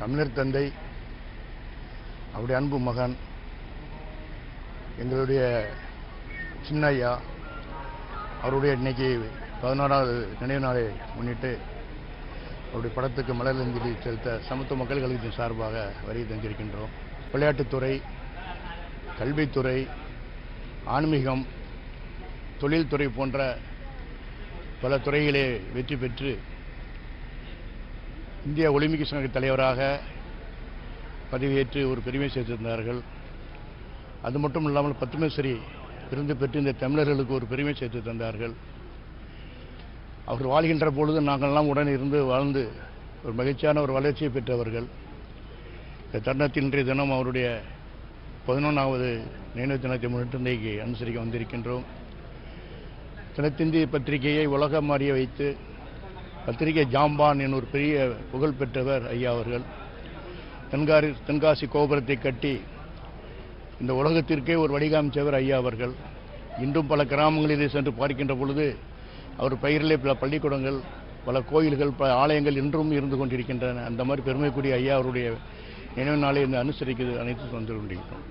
தமிழர் தந்தை அவருடைய அன்பு மகன் எங்களுடைய சின்னையா அவருடைய இன்னைக்கு பதினோராவது நினைவு நாளை முன்னிட்டு அவருடைய படத்துக்கு மலரஞ்சலி செலுத்த சமத்துவ மக்கள் கழகத்தின் சார்பாக வரி தந்திருக்கின்றோம். விளையாட்டுத்துறை கல்வித்துறை ஆன்மீகம் தொழில்துறை போன்ற பல துறைகளே வெற்றி பெற்று இந்திய ஒலிம்பிக் சங்க தலைவராக பதவியேற்று ஒரு பெருமை சேர்த்திருந்தார்கள். அது மட்டும் இல்லாமல் பத்மஸ்ரீ விருந்து பெற்று இந்த தமிழர்களுக்கு ஒரு பெருமை சேர்த்து தந்தார்கள். அவர் வாழ்கின்ற பொழுது நாங்கள்லாம் உடன் இருந்து வாழ்ந்து ஒரு மகிழ்ச்சியான ஒரு வளர்ச்சியை பெற்றவர்கள். இந்த தருணத்தில் இன்றைய தினம் அவருடைய பதினொன்றாவது நினைவு தினத்தை முன்னிட்டு இன்றைக்கு அனுசரிக்க வந்திருக்கின்றோம். தினத்திந்திய பத்திரிகையை உலகம் மாறிய வைத்து பத்திரிகை ஜாம்பான் என் ஒரு பெரிய புகழ் பெற்றவர் ஐயா அவர்கள். தென்காரி தென்காசி கோபுரத்தை கட்டி இந்த உலகத்திற்கே ஒரு வடிகாமிச்சவர் ஐயா அவர்கள். இன்றும் பல கிராமங்களிலே சென்று பார்க்கின்ற பொழுது அவர் பெயரிலே பல பள்ளிக்கூடங்கள் பல கோயில்கள் பல ஆலயங்கள் இன்றும் இருந்து கொண்டிருக்கின்றன. அந்த மாதிரி பெருமைக்குரிய ஐயா அவருடைய நினைவு நாளை இந்த அனுசரிக்கிறது அனைத்து வந்து கொண்டிருக்கிறோம்